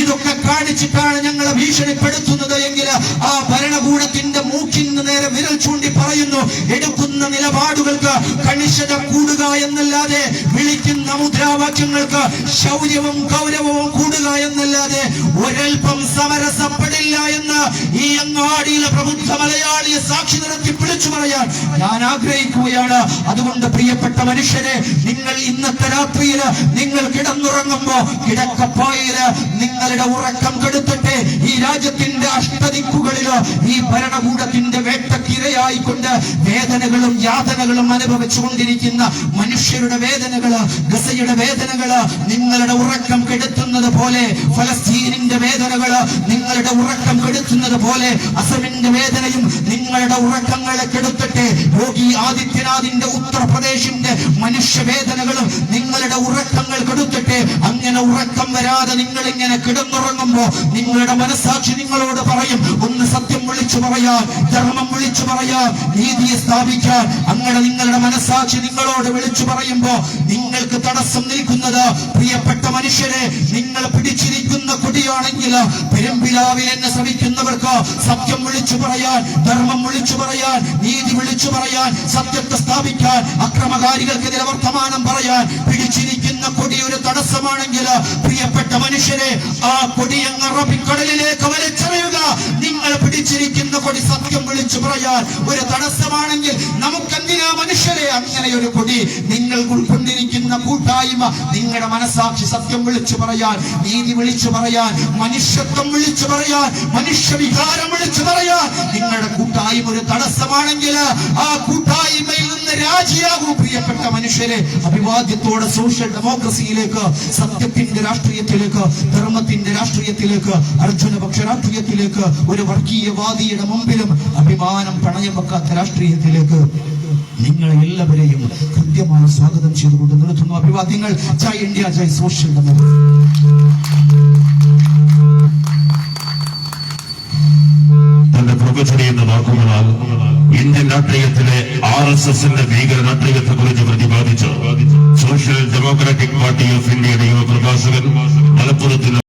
ഇതൊക്കെ കാണിച്ചിട്ടാണ് ഞങ്ങളെ ഭീഷണിപ്പെടുത്തുന്നത് എങ്കിൽ ആ ഭരണകൂടത്തിന്റെ മൂക്കിന് നേരെ വിരൽ ചൂണ്ടി പറയുന്നു എടുക്കുന്ന നിലപാടുകൾക്ക് കണിശത കൂടുക എന്നല്ലാതെ വിളിക്കുന്ന മുദ്രാവാക്യങ്ങൾക്ക് ശൗര്യവും ഗൗരവവും കൂടുക എന്നല്ലാതെ ഒരൽപ്പം സമരസപ്പെടില്ല എന്ന് ഈ അങ്ങാടിയിലെ പ്രബുദ്ധ മലയാളിയെ സാക്ഷി നിർത്തി പിടിച്ചു പറയാൻ ഞാൻ ആഗ്രഹിക്കുകയാണ്. അതുകൊണ്ട് പ്രിയപ്പെട്ട മനുഷ്യരെ നിങ്ങൾ ഇന്നത്തെ രാത്രിയിൽ നിങ്ങൾ കിടന്നുറങ്ങുമ്പോ കിടക്കപ്പായിൽ നിങ്ങളുടെ ഉറക്കം കെടുത്തിട്ട്. ഈ രാജ്യത്തിന്റെ അഷ്ടദിക്കുകളിൽ ഈ ഭരണകൂടത്തിന്റെ വേട്ടക്കിരയായിക്കൊണ്ട് വേദനകളും യാതനകളും അനുഭവിച്ചു കൊണ്ടിരിക്കുന്ന മനുഷ്യരുടെ വേദനകൾ ഗസയുടെ വേദനകൾ നിങ്ങളുടെ ഉറക്കം കെടുത്തുന്നത് പോലെ ഫലസ്തീനിന്റെ വേദനകൾ നിങ്ങളുടെ ഉറക്കം കെടുത്തുന്നത് പോലെ അസമിന്റെ വേദനയും നിങ്ങളുടെ ഉറക്കങ്ങളെ കെടുത്തിട്ട്. യോഗി ആദിത്യനാഥിന്റെ ഉത്തർപ്രദേശിന്റെ മനുഷ്യവേദനകളും അങ്ങനെ ഉറക്കം വരാതെ നിങ്ങൾ ഇങ്ങനെ കിടന്നുറങ്ങുമ്പോ നിങ്ങളുടെ മനസാക്ഷി നിങ്ങളോട് പറയും ഒന്ന് സത്യം വിളിച്ചു പറയാൻ ധർമ്മം വിളിച്ചു പറയാൻ നീതിയെ സ്ഥാപിക്കാൻ. അങ്ങനെ നിങ്ങളുടെ മനസാക്ഷി നിങ്ങളോട് വിളിച്ചു പറയുമ്പോ നിങ്ങൾക്ക് തടസ്സം നിൽക്കുന്നത് പ്രിയപ്പെട്ട മനുഷ്യരെ നിങ്ങൾ പിടിച്ചിരിക്കുന്ന കുടിയാണെങ്കിൽ പെരുമ്പിലാവിൽ എന്നെ ശ്രമിക്കുന്നവർക്ക് സത്യം വിളിച്ചു പറയാൻ ധർമ്മം വിളിച്ചു പറയാൻ നീതി വിളിച്ചു പറയാൻ സത്യത്തെ സ്ഥാപിക്കാൻ അക്രമകാരികൾക്കെതിരെ വർത്തമാനം പറയാൻ പിടിച്ചിരിക്കുന്ന കൊടി ഒരു തടസ്സമാണെങ്കിൽ പ്രിയപ്പെട്ട മനുഷ്യരെ ആ കൊടി അങ്ങ് അറബിക്കടലിലേക്ക് വലിച്ചെറിയുക. നിങ്ങൾ പിടിച്ചിരിക്കുന്ന കൊടി സത്യം വിളിച്ചു പറയാൻ ഒരു തടസ്സമാണെങ്കിൽ നമുക്കെന്തിനാ മനുഷ്യരെ? അങ്ങനെ ഒരു കൊടി നിങ്ങൾ ഉൾക്കൊണ്ടിരിക്കുന്ന കൂട്ടായ്മ നിങ്ങളുടെ മനസാക്ഷി സത്യം വിളിച്ചു പറയാൻ നീതി വിളിച്ചു പറയാൻ മനുഷ്യത്വം വിളിച്ചു പറയാൻ മനുഷ്യ വികാരം വിളിച്ചു പറയാൻ നിങ്ങളുടെ കൂട്ടായ്മ ഒരു തടസ്സമാണെങ്കിൽ ആ രാജിയാകൂ പ്രിയപ്പെട്ട മനുഷ്യരെ അഭിവാദ്യത്തോടെ സോഷ്യൽ ഡെമോക്രസിയിലേക്ക് സത്യത്തിന്റെ രാഷ്ട്രീയത്തിലേക്ക് ധർമ്മത്തിന്റെ രാഷ്ട്രീയത്തിലേക്ക് അർജുനപക്ഷ രാഷ്ട്രീയത്തിലേക്ക് ഒരു വർഗീയവാദിയുടെ മുമ്പിലും അഭിമാനം പണയം വെക്കാത്ത രാഷ്ട്രീയത്തിലേക്ക് നിങ്ങളെ എല്ലാവരെയും കൃത്യമായി സ്വാഗതം ചെയ്തുകൊണ്ട് നിർത്തുന്നു. അഭിവാദ്യങ്ങൾ ജയ് ഇന്ത്യ ജയ് സോഷ്യൽ തന്റെ പ്രഭു എന്ന വാക്കുകളാൽ ഇന്ത്യൻ രാഷ്ട്രീയത്തിലെ ആർ എസ് എസിന്റെ ഭീകര രാഷ്ട്രീയത്തെ കുറിച്ച് പ്രതിപാദിച്ചു. സോഷ്യൽ ഡെമോക്രാറ്റിക് പാർട്ടി ഓഫ് ഇന്ത്യയുടെ യുവ പ്രഭാഷകൻ മലപ്പുറത്തിന്